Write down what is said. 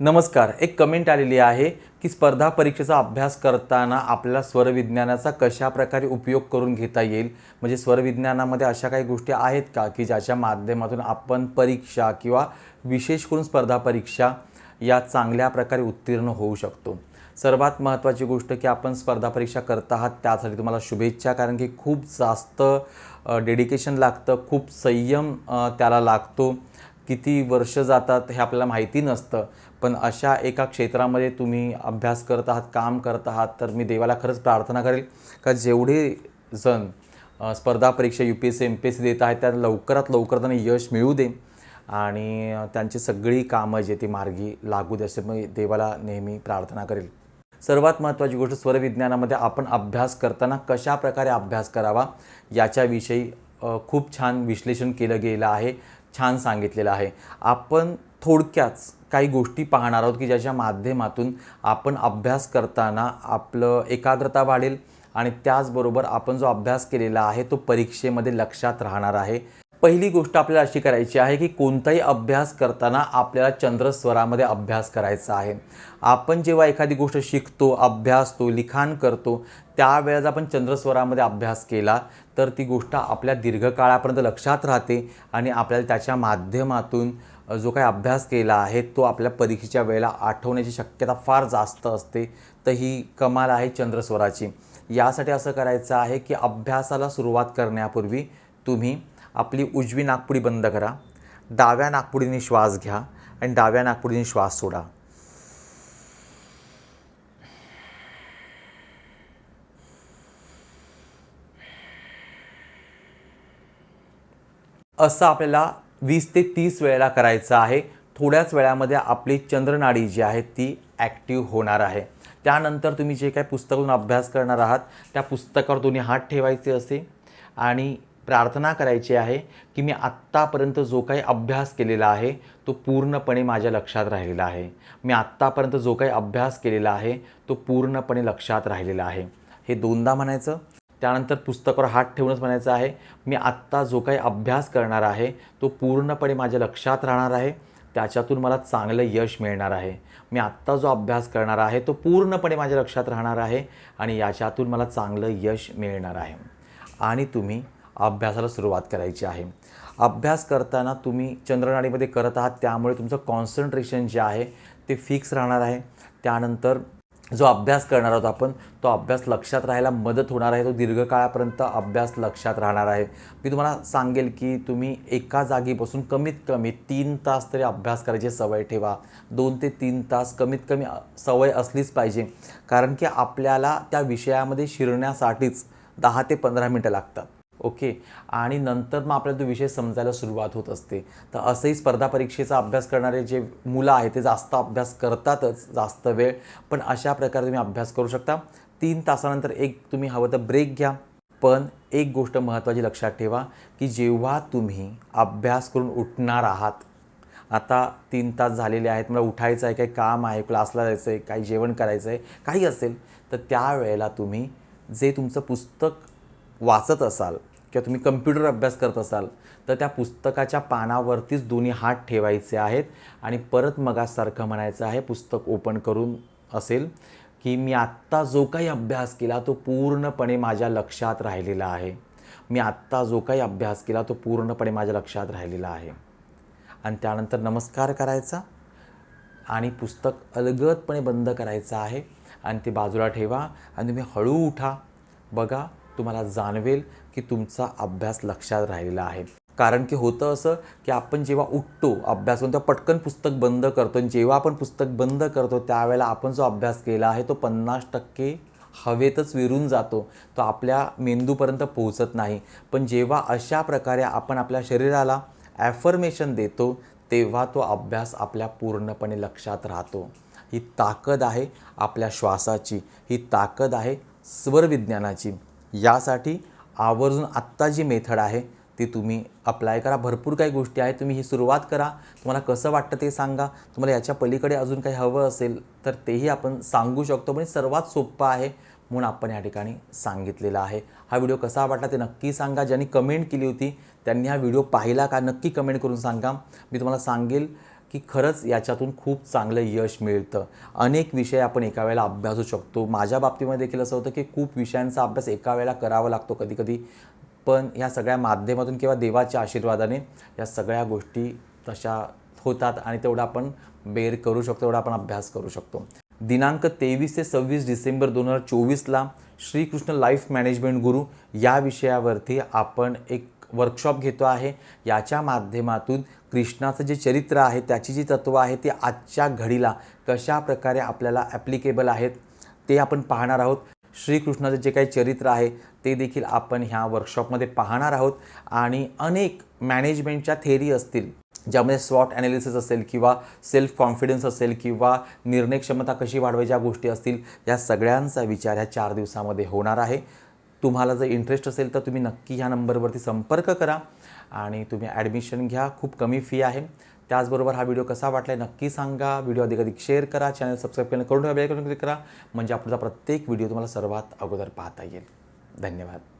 नमस्कार. एक कमेंट आलेली आहे की स्पर्धा परीक्षेचा अभ्यास करताना आपल्याला स्वरविज्ञानाचा कशा प्रकारे उपयोग करून घेता येईल? म्हणजे स्वरविज्ञानामध्ये अशा काही गोष्टी आहेत का की ज्याच्या माध्यमातून आपण परीक्षा किंवा विशेष करून स्पर्धा परीक्षा या चांगल्या प्रकारे उत्तीर्ण होऊ शकतो? सर्वात महत्त्वाची गोष्ट की आपण स्पर्धा परीक्षा करत आहात त्यासाठी तुम्हाला शुभेच्छा. कारण की खूप जास्त डेडिकेशन लागतं खूप संयम त्याला लागतो. किती वर्ष जातात हे आपल्याला माहिती नसतं. पण अशा एका क्षेत्रामध्ये तुम्ही अभ्यास करत आहात काम करत आहात तर मी देवाला खरंच प्रार्थना करेल का जेवढे जण स्पर्धा परीक्षा U P S C M P S C देत आहेत त्या लवकरात लवकर त्यांना यश मिळू दे आणि त्यांची सगळी कामं जे ती मार्गी लागू दे असे मी देवाला नेहमी प्रार्थना करेल. सर्वात महत्त्वाची गोष्ट स्वरविज्ञानामध्ये आपण अभ्यास करताना कशा प्रकारे अभ्यास करावा याच्याविषयी खूप छान विश्लेषण केलं गेलं आहे छान सांगितलेलं आहे. आपण थोडक्याच काही गोष्टी पाहणार आहोत की ज्याच्या माध्यमातून आपण अभ्यास करताना आपलं एकाग्रता वाढेल आणि त्याचबरोबर आपण जो अभ्यास केलेला आहे तो परीक्षेमध्ये लक्षात राहणार आहे. पहिली गोष्ट आपल्याला अशी करायची आहे की कोणताही अभ्यास करताना आपल्याला चंद्रस्वरामध्ये अभ्यास करायचा आहे. आपण जेव्हा एखादी गोष्ट शिकतो अभ्यासतो लिखाण करतो त्यावेळेस आपण चंद्रस्वरामध्ये अभ्यास केला तर ती गोष्ट आपल्या दीर्घकाळापर्यंत लक्षात राहते आणि आपल्याला त्याच्या माध्यमातून जो काही अभ्यास केला आहे तो आपल्या परीक्षेच्या वेळेला आठवण्याची शक्यता फार जास्त असते. तर ही कमाल आहे चंद्रस्वराची यासाठी असं करायचं आहे की अभ्यासाला सुरुवात करण्यापूर्वी तुम्ही आपली उजवी नागपुडी बंद करा डाव्या नागपुडीने श्वास घ्या आणि डाव्या नागपुडीने श्वास सोडा. असं आपल्याला वीस ते तीस वेळेला करायचं आहे. थोड्याच वेळामध्ये आपली चंद्रनाडी जी आहे ती ॲक्टिव्ह होणार आहे. त्यानंतर तुम्ही जे काही पुस्तकातून अभ्यास करणार आहात त्या पुस्तकावर दोन्ही हात ठेवायचे असे आणि प्रार्थना करायची आहे की मी आत्तापर्यंत जो काही अभ्यास केलेला आहे तो पूर्णपणे माझ्या लक्षात राहिलेला आहे. मी आत्तापर्यंत जो काही अभ्यास केलेला आहे तो पूर्णपणे लक्षात राहिलेला आहे. हे दोनदा म्हणायचं. त्यानंतर पुस्तकावर हात ठेवूनच म्हणायचं आहे मी आत्ता जो काही अभ्यास करणार आहे तो पूर्णपणे माझ्या लक्षात राहणार आहे त्याच्यातून मला चांगलं यश मिळणार आहे. मी आत्ता जो अभ्यास करणार आहे तो पूर्णपणे माझ्या लक्षात राहणार आहे आणि याच्यातून मला चांगलं यश मिळणार आहे. आणि तुम्ही अभ्यासाला सुरुवात करायची आहे. अभ्यास करताना तुम्ही चंद्रनाडीमध्ये करत आहात त्यामुळे तुमचं कॉन्सन्ट्रेशन जे आहे ते फिक्स राहणार आहे. त्यानंतर जो अभ्यास करणार आहोत आपण तो अभ्यास लक्षात राहायला मदत होणार आहे. तो दीर्घकाळापर्यंत अभ्यास लक्षात राहणार आहे. मी तुम्हाला सांगेल की तुम्ही एका जागी बसून कमीत कमी तीन तास तरी अभ्यास करायची सवय ठेवा. दोन ते तीन तास कमीत कमी सवय असलीच पाहिजे. कारण की आपल्याला त्या विषयामध्ये शिरण्यासाठीच दहा ते पंधरा मिनटं लागतात. ओके? आणि नंतर मग आपल्याला तो विषय समजायला सुरुवात होत असते. तर असंही स्पर्धा परीक्षेचा अभ्यास करणारे जे मुलं आहेत ते जास्त अभ्यास करतातच जास्त वेळ. पण अशा प्रकारे तुम्ही अभ्यास करू शकता. तीन तासानंतर एक तुम्ही हवं तर ब्रेक घ्या. पण एक गोष्ट महत्त्वाची लक्षात ठेवा की जेव्हा तुम्ही अभ्यास करून उठणार आहात आता तीन तास झालेले आहेत मला उठायचं आहे काही काम आहे क्लासला जायचं आहे काही जेवण करायचं आहे काही असेल तर त्यावेळेला तुम्ही जे तुमचं पुस्तक वाचत असाल किंवा तुम्ही कम्प्युटर अभ्यास करत असाल तर त्या पुस्तकाच्या पानावरतीच दोन्ही हात ठेवायचे आहेत आणि परत मगासारखं म्हणायचं आहे पुस्तक ओपन करून असेल की मी आत्ता जो काही अभ्यास केला तो पूर्णपणे माझ्या लक्षात राहिलेला आहे. मी आत्ता जो काही अभ्यास केला तो पूर्णपणे माझ्या लक्षात राहिलेला आहे. आणि त्यानंतर नमस्कार करायचा आणि पुस्तक अलगदपणे बंद करायचं आहे आणि ते बाजूला ठेवा आणि तुम्ही हळू उठा. बघा तुम्हाला जाणवेल की तुमचा अभ्यास लक्षात राहिलेला आहे. कारण की होतं असं की आपण जेव्हा उठतो अभ्यास करून तेव्हा पटकन पुस्तक बंद करतो आणि जेव्हा आपण पुस्तक बंद करतो त्यावेळेला आपण जो अभ्यास केला आहे तो पन्नास टक्के हवेतच विरून जातो. तो आपल्या मेंदूपर्यंत पोहोचत नाही. पण जेव्हा अशा प्रकारे आपण आपल्या शरीराला ॲफर्मेशन देतो तेव्हा तो अभ्यास आपल्या पूर्णपणे लक्षात राहतो. ही ताकद आहे आपल्या श्वासाची. ही ताकद आहे स्वरविज्ञानाची यासाठी आवर्जून आत्ता जी मेथड आहे ती तुम्ही अप्लाय करा. भरपूर काही गोष्टी आहेत तुम्ही ही सुरुवात करा. तुम्हाला कसं वाटतं ते सांगा. तुम्हाला याच्या पलीकडे अजून काही हवं असेल तर तेही आपण सांगू शकतो. पण सर्वात सोपं आहे म्हणून आपण या ठिकाणी सांगितलेलं आहे. हा व्हिडिओ कसा वाटला ते नक्की सांगा. ज्यांनी कमेंट केली होती त्यांनी हा व्हिडिओ पाहिला का नक्की कमेंट करून सांगा. मी तुम्हाला सांगेल की खरंच याच्यातून खूप चांगलं यश मिळतं. अनेक विषय आपण एका वेळेला अभ्यासू शकतो. माझ्या बाबतीमध्ये देखील असं होतं की खूप विषयांचा अभ्यास एका वेळेला करावा लागतो कधीकधी. पण ह्या सगळ्या माध्यमातून किंवा देवाच्या आशीर्वादाने या सगळ्या गोष्टी तशा होतात आणि तेवढा आपण बेर करू शकतो तेवढा आपण अभ्यास करू शकतो. दिनांक तेवीस ते सव्वीस डिसेंबर दोन हजार चोवीसला श्रीकृष्ण लाईफ मॅनेजमेंट गुरु या विषयावरती आपण एक वर्कशॉप घेतो आहे. याच्या माध्यमातून कृष्णाचं जे चरित्र आहे त्याची जी तत्त्व आहे ती आजच्या घडीला कशा प्रकारे आपल्याला ॲप्लिकेबल आहेत ते आपण पाहणार आहोत. श्रीकृष्णाचं जे काही चरित्र आहे ते देखील आपण ह्या वर्कशॉपमध्ये पाहणार आहोत. आणि अनेक मॅनेजमेंटच्या थेरी असतील ज्यामध्ये स्वॉट ॲनालिसिस असेल किंवा सेल्फ कॉन्फिडन्स असेल किंवा निर्णय क्षमता कशी वाढवायच्या गोष्टी असतील या सगळ्यांचा विचार ह्या चार दिवसामध्ये होणार आहे. तुम्हाला जर इंटरेस्ट असेल तर तुम्ही नक्की ह्या नंबरवरती संपर्क करा आणि तुम्ही ॲडमिशन घ्या. खूप कमी फी आहे. त्याचबरोबर हा व्हिडिओ कसा वाटला नक्की सांगा. व्हिडिओ अधिक अधिक शेअर करा. चॅनल सबस्क्राईब करून करून क्लिक करा. म्हणजे आपला प्रत्येक व्हिडिओ तुम्हाला सर्वात अगोदर पाहता येईल. धन्यवाद.